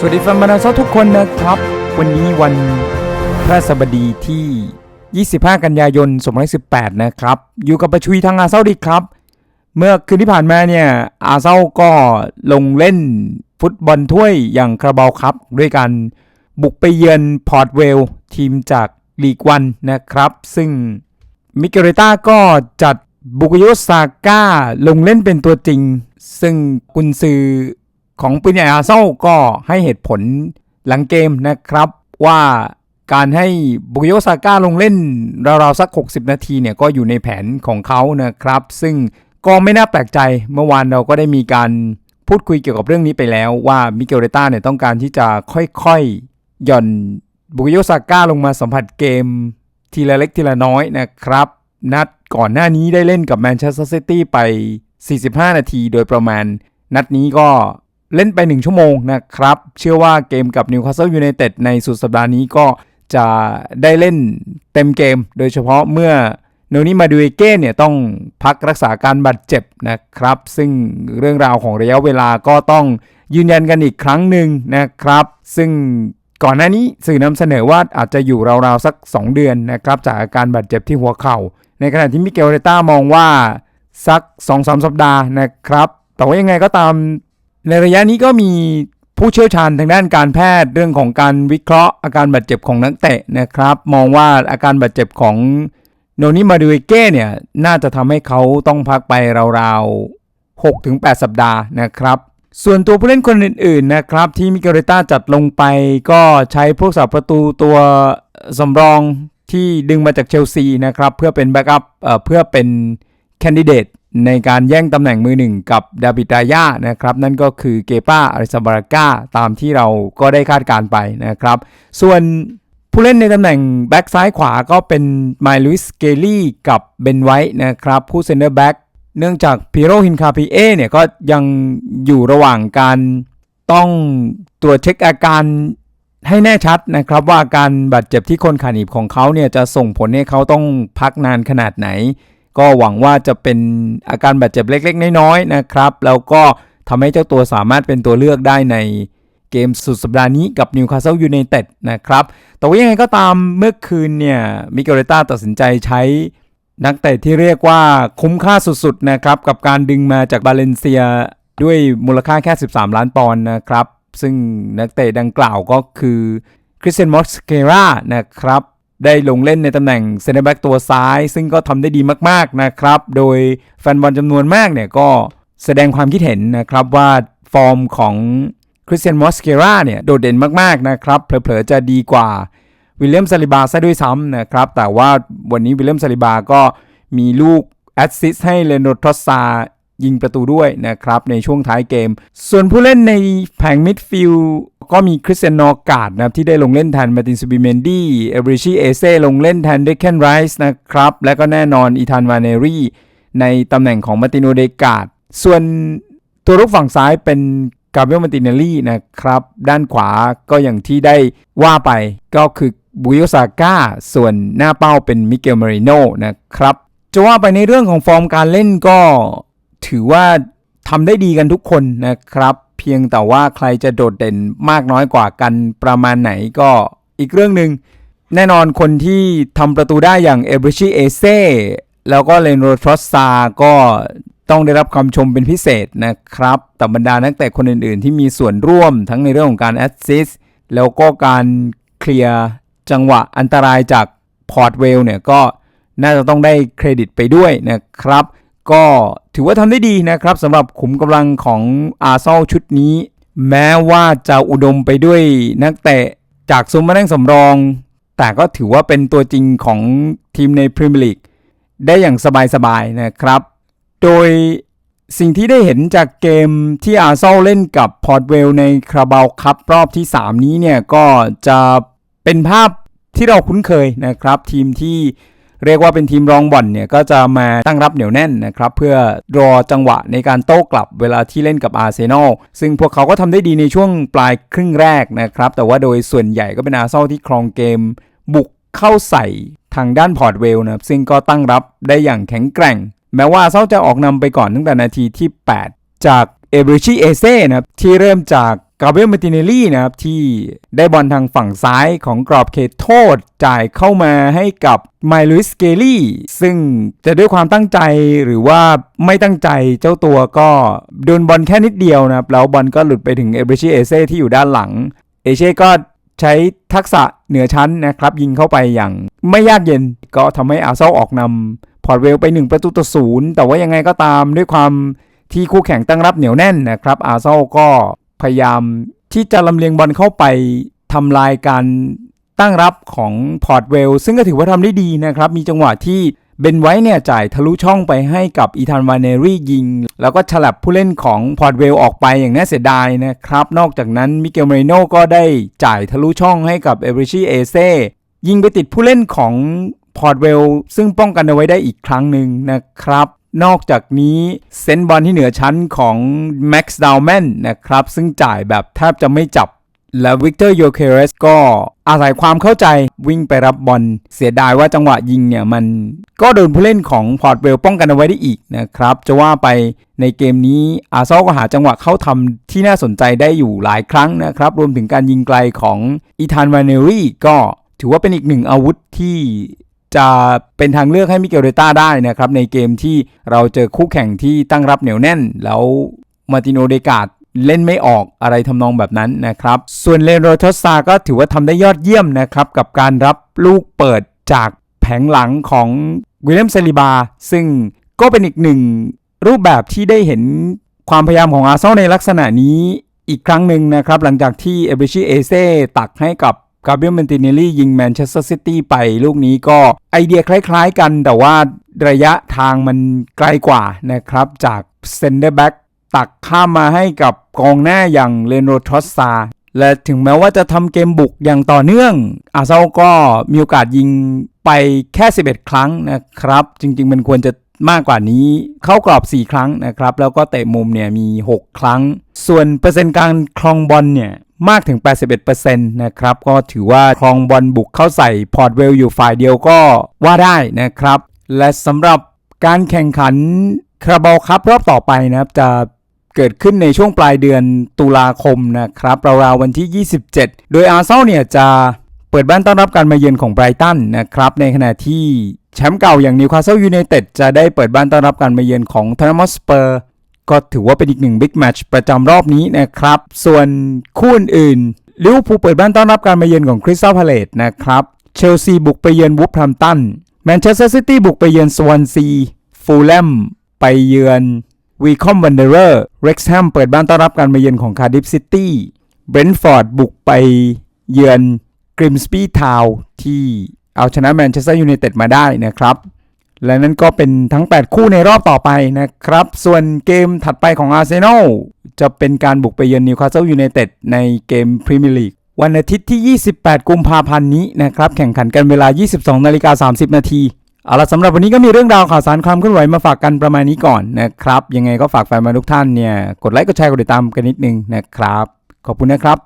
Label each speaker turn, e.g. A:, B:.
A: สวัสดีแฟนบอลอาเซอทุกคนนะครับ วันนี้วันพระสบดีที่ 25 กันยายน 2018 นะครับ อยู่กับประชุยทางอาเซนอลดีครับ เมื่อคืนที่ผ่านมาเนี่ยอาเซนอลก็ลงเล่นฟุตบอลถ้วยอย่างคาราบาวครับ ด้วยการบุกไปเยือนพอร์ตเวล ทีมจากลีกวันนะครับ ซึ่งมิเกเรต้าก็จัดบุกโยซาก้าลงเล่นเป็นตัวจริง ซึ่งกุนซือ ของปืนใหญ่อาเซนอลก็ให้เหตุผลหลังเกมนะครับว่าการให้บุกโยซาก้าลงเล่นราวๆสัก 60 นาทีเนี่ยก็อยู่ในแผนของเขานะครับ ซึ่งก็ไม่น่าแปลกใจเมื่อวานเราก็ได้มีการพูดคุยเกี่ยวกับเรื่องนี้ไปแล้วว่ามิเกลเรต้าเนี่ยต้องการที่จะค่อยๆหย่อนบุกโยซาก้าลงมาสัมผัสเกมทีละเล็กทีละน้อยนะครับ นัดก่อนหน้านี้ได้เล่นกับแมนเชสเตอร์ซิตี้ไป 45 นาทีโดยประมาณ นัดนี้ก็ เล่นไป 1 ชั่วโมงนะครับ เชื่อว่าเกมกับนิวคาสเซิลยูไนเต็ดในสุดสัปดาห์นี้ก็จะได้เล่นเต็มเกม โดยเฉพาะเมื่อโนนี่มาดูเอเก้เนี่ยต้องพักรักษาการบาดเจ็บนะครับ ซึ่งเรื่องราวของระยะเวลาก็ต้องยืนยันกันอีกครั้งหนึ่งนะครับ ซึ่งก่อนหน้านี้สื่อนำเสนอว่าอาจจะอยู่ราวๆสัก 2 เดือนนะครับ จากอาการบาดเจ็บที่หัวเข่า ในขณะที่มิเกลเรต้ามองว่าสัก 2-3 สัปดาห์นะครับ แต่ว่ายังไงก็ตาม ในระยะนี้ก็มีผู้เชี่ยวชาญทางด้านการแพทย์เรื่องของการวิเคราะห์ อาการบาดเจ็บของนักเตะนะครับ มองว่าอาการบาดเจ็บของโนนิมาดูเก้เนี่ยน่าจะทำให้เขาต้องพักไปราวๆ6-8 สัปดาห์นะครับส่วนตัวผู้เล่นคนอื่นๆนะครับที่มิเกเรต้าจัดลงไปก็ใช้พวกสาประตูตัวสำรองที่ดึงมาจากเชลซีนะครับเพื่อเป็นแบ็กอัพเพื่อเป็นแคนดิเดต ในการแย่งตำแหน่งมือหนึ่งกับดาบิดายานะครับ นั่นก็คือเกป้าอาริซาบาราก้าตามที่เราก็ได้คาดการไปนะครับ ส่วนผู้เล่นในตำแหน่งแบ็กซ้ายขวาก็เป็นไมลุสเกลี่กับเบนไวท์นะครับผู้เซนเตอร์แบ็กเนื่องจากพีโรฮินคาพีเอเนี่ยก็ยังอยู่ระหว่างการต้องตรวจเช็คอาการให้แน่ชัดนะครับว่าอาการบาดเจ็บที่คนขาหนีบของเขาเนี่ยจะส่งผลให้เขาต้องพักนานขนาดไหน ก็หวังว่าจะเป็นอาการบาดเจ็บเล็ก ๆ น้อยๆนะครับ แล้วก็ทำให้เจ้าตัวสามารถเป็นตัวเลือกได้ในเกมสุดสัปดาห์นี้กับนิวคาสเซิลยูไนเต็ดนะครับ แต่ว่ายังไงก็ตามเมื่อคืนเนี่ยมิเกลเรต้าตัดสินใจใช้นักเตะที่เรียกว่าคุ้มค่าสุดๆนะครับ กับการดึงมาจากบาเลนเซียด้วยมูลค่าแค่ 13 ล้านปอนด์นะครับ ซึ่งนักเตะดังกล่าวก็คือคริสเตียนมอสเกรานะครับ ได้ลงเล่นในตำแหน่งเซนเตอร์แบ็กตัวซ้าย ซึ่งก็ทำได้ดีมากๆนะครับ โดยแฟนบอลจำนวนมากเนี่ยก็แสดงความคิดเห็นนะครับว่าฟอร์มของคริสเตียนมอสเกราเนี่ยโดดเด่นมากๆนะครับเผลอๆจะดีกว่าวิลเลียมซาลิบาซะด้วยซ้ำนะครับ แต่ว่าวันนี้วิลเลียมซาลิบาก็มีลูกแอสซิสให้เลโนทรอสซายิงประตูด้วยนะครับในช่วงท้ายเกม ส่วนผู้เล่นในแผงมิดฟิลด์ ก็มีคริสเตียนนอการ์ดนะครับที่ได้ลงเล่นแทนมาตินซูบิเมนดี้เอเบริชีเอเซ่ลงเล่นแทนเดคเคนไรส์นะครับ และก็แน่นอนอีธานวาเนรีในตำแหน่งของมาตินโอเดกาดส่วนตัวรุกฝั่งซ้ายเป็นกาเบรียลมาตินเนลลี่นะครับ ด้านขวาก็อย่างที่ได้ว่าไปก็คือบุยโอซาก้าส่วนหน้าเป้าเป็นมิเกลมาริโนนะครับ จะว่าไปในเรื่องของฟอร์มการเล่นก็ถือว่าทำได้ดีกันทุกคนนะครับ เพียงแต่ว่าใครจะโดดเด่นมากน้อยกว่ากันประมาณไหนก็อีกเรื่องหนึ่งแน่นอนคนที่ทำประตูได้อย่างเอเบริชีเอเซ่แล้วก็เลนโรทรอสซาก็ต้องได้รับคำชมเป็นพิเศษนะครับ แต่บรรดานักเตะคนอื่น ๆ ที่มีส่วนร่วมทั้งในเรื่องของการแอสซิสต์แล้วก็การเคลียร์จังหวะอันตรายจากพอร์ตเวลเนี่ยก็น่าจะต้องได้เครดิตไปด้วยนะครับ ก็ถือว่าทำได้ดีนะครับสำหรับขุมกำลังของอาร์เซนชุดนี้ แม้ว่าจะอุดมไปด้วยนักเตะจากซุ้มมานั่งสำรอง แต่ก็ถือว่าเป็นตัวจริงของทีมในพรีเมียร์ลีกได้อย่างสบายๆนะครับ โดยสิ่งที่ได้เห็นจากเกมที่อาร์เซนเล่นกับพอร์ตเวลในคราบาวคัพรอบที่ 3 นี้เนี่ยก็จะเป็นภาพที่เราคุ้นเคยนะครับ ทีมที่ เรียกว่าเป็นทีมรองบ่อนเนี่ยก็จะมาตั้งรับเหนียวแน่นนะครับเพื่อรอจังหวะในการโต้กลับเวลาที่เล่นกับอาร์เซนอลซึ่งพวกเขาก็ทำได้ดีในช่วงปลายครึ่งแรกนะครับแต่ว่าโดยส่วนใหญ่ก็เป็นอาร์เซนอลที่ครองเกม บุกเข้าใส่ทางด้านพอร์ตเวลนะซึ่งก็ตั้งรับได้อย่างแข็งแกร่ง แม้ว่าเซนอลจะออกนำไปก่อนตั้งแต่นาทีที่ 8 จากเอเบริชีเอเซ่นะครับที่เริ่มจาก กาเบรียลมาติเนลลี่นะครับที่ได้บอลทางฝั่งซ้ายของกรอบเขตโทษจ่ายเข้ามาให้กับไมลุสเกลี่ซึ่งจะด้วยความตั้งใจหรือว่าไม่ตั้งใจเจ้าตัวก็โดนบอลแค่นิดเดียวนะครับ แล้วบอลก็หลุดไปถึงเอเบรชิเอเซ่ที่อยู่ด้านหลัง เอเช่ก็ใช้ทักษะเหนือชั้นนะครับ ยิงเข้าไปอย่างไม่ยากเย็นก็ทำให้อาร์เซนอออกนำพอร์ตเวลไป 1 ประตูต่อศูนย์แต่ว่ายังไงก็ตามด้วยความที่คู่แข่งตั้งรับเหนียวแน่นนะครับอาร์เซนอลก็ พยายามที่จะลำเลียงบอลเข้าไปทำลายการตั้งรับของพอร์ตเวล ซึ่งก็ถือว่าทำได้ดีนะครับ มีจังหวะที่เบนไว้เนี่ยจ่ายทะลุช่องไปให้กับอีธานวานเนรี่ยิง แล้วก็ฉลับผู้เล่นของพอร์ตเวลออกไปอย่างน่าเสียดายนะครับ นอกจากนั้นมิเกลเมริโนก็ได้จ่ายทะลุช่องให้กับเอเบรชิเอเซยิงไปติดผู้เล่นของพอร์ตเวลซึ่งป้องกันเอาไว้ได้อีกครั้งหนึ่งนะครับ นอกจากนี้เซนบอลที่เหนือชั้นของแม็กซ์ดาวแมนนะครับ ซึ่งจ่ายแบบแทบจะไม่จับ และวิกเตอร์โยเคเรสก็อาศัยความเข้าใจวิ่งไปรับบอลเสียดายว่าจังหวะยิงเนี่ย มันก็โดนผู้เล่นของพอร์ตเวลป้องกันเอาไว้ได้อีกนะครับ จะว่าไปในเกมนี้อาซอก็หาจังหวะเข้าทำที่น่าสนใจได้อยู่หลายครั้งนะครับ รวมถึงการยิงไกลของอีธานวานเนรี่ก็ถือว่าเป็นอีกหนึ่งอาวุธที่ จะเป็นทางเลือกให้มิเกลเรต้าได้นะครับในเกมที่เราเจอคู่แข่งที่ตั้งรับเหนียวแน่น แล้วมาร์ติโนเดกาดเล่นไม่ออกอะไรทำนองแบบนั้นนะครับ ส่วนเลนโรทอสซาก็ถือว่าทำได้ยอดเยี่ยมนะครับ กับการรับลูกเปิดจากแผงหลังของวิลเลมเซลิบา ซึ่งก็เป็นอีกหนึ่งรูปแบบที่ได้เห็นความพยายามของอาร์เซนอลในลักษณะนี้อีกครั้งหนึ่งนะครับ หลังจากที่เอเบชิเอเซ่ตักให้กับ กาเบรียลเมนติเนลลี่ยิงแมนเชสเตอร์ซิตี้ไปลูกนี้ก็ไอเดียคล้ายๆกันแต่ว่าระยะทางมันไกลกว่านะครับ จากเซนเดอร์แบ็กตักข้ามมาให้กับกองหน้าอย่างเลนโรทอสซาและถึงแม้ว่าจะทำเกมบุกอย่างต่อเนื่อง อาเซนอลก็มีโอกาสยิงไปแค่ 11 ครั้งนะครับ จริงๆ มันควรจะมากกว่านี้เข้ากรอบ 4 ครั้งนะครับ แล้วก็เตะมุมเนี่ยมี 6 ครั้ง ส่วนเปอร์เซ็นต์การครองบอลเนี่ย มากถึง 81%นะครับ ก็ถือว่าครองบอลบุกเข้าใส่พอร์ตเวลอยู่ฝ่ายเดียวก็ว่าได้นะครับ และสำหรับการแข่งขันคาราบาลคัพรอบต่อไปนะครับจะเกิดขึ้นในช่วงปลายเดือนตุลาคมนะครับราวๆวันที่ 27 โดยอาร์เซนอลเนี่ยจะเปิดบ้านต้อนรับการมาเยือนของไบรตันนะครับในขณะที่แชมป์เก่าอย่างนิวคาสเซิลยูไนเต็ดจะได้เปิดบ้านต้อนรับการมาเยือนของทอนมอสเปอร์ ก็ถือว่าเป็นอีกหนึ่งบิ๊กแมตช์ประจำรอบนี้นะครับ ส่วนคู่อื่นลิเวอร์พูลเปิดบ้านต้อนรับการมาเยือนของคริสตัลพาเลตนะครับ เชลซีบุกไปเยือนวูฟแฮมตัน แมนเชสเตอร์ซิตี้บุกไปเยือนสวอนซี ฟูลแลมไปเยือนวีคอมวันเดอร์เร็กซ์แฮมเปิดบ้านต้อนรับการมาเยือนของคาร์ดิฟซิตี้ เบรนท์ฟอร์ดบุกไปเยือนกริมสปีทาวที่เอาชนะแมนเชสเตอร์ยูไนเต็ดมาได้นะครับ และนั่นก็เป็นทั้ง 8 คู่ในรอบต่อไปนะครับ ส่วนเกมถัดไปของอาร์เซนอลจะเป็นการบุกไปเยือนนิวคาสเซิลยูไนเต็ดในเกมพรีเมียร์ลีกวันอาทิตย์ที่ 28 กุมภาพันธ์นี้นะครับ แข่งขันกันเวลา 22 นาฬิกา 30 นาทีเอาละสำหรับวันนี้ก็มีเรื่องราวข่าวสารความเคลื่อนไหวมาฝากกันประมาณนี้ก่อนนะครับ ยังไงก็ฝากแฟนมาทุกท่านเนี่ย กดไลค์กดแชร์กดติดตามกันนิดนึงนะครับ ขอบคุณนะครับ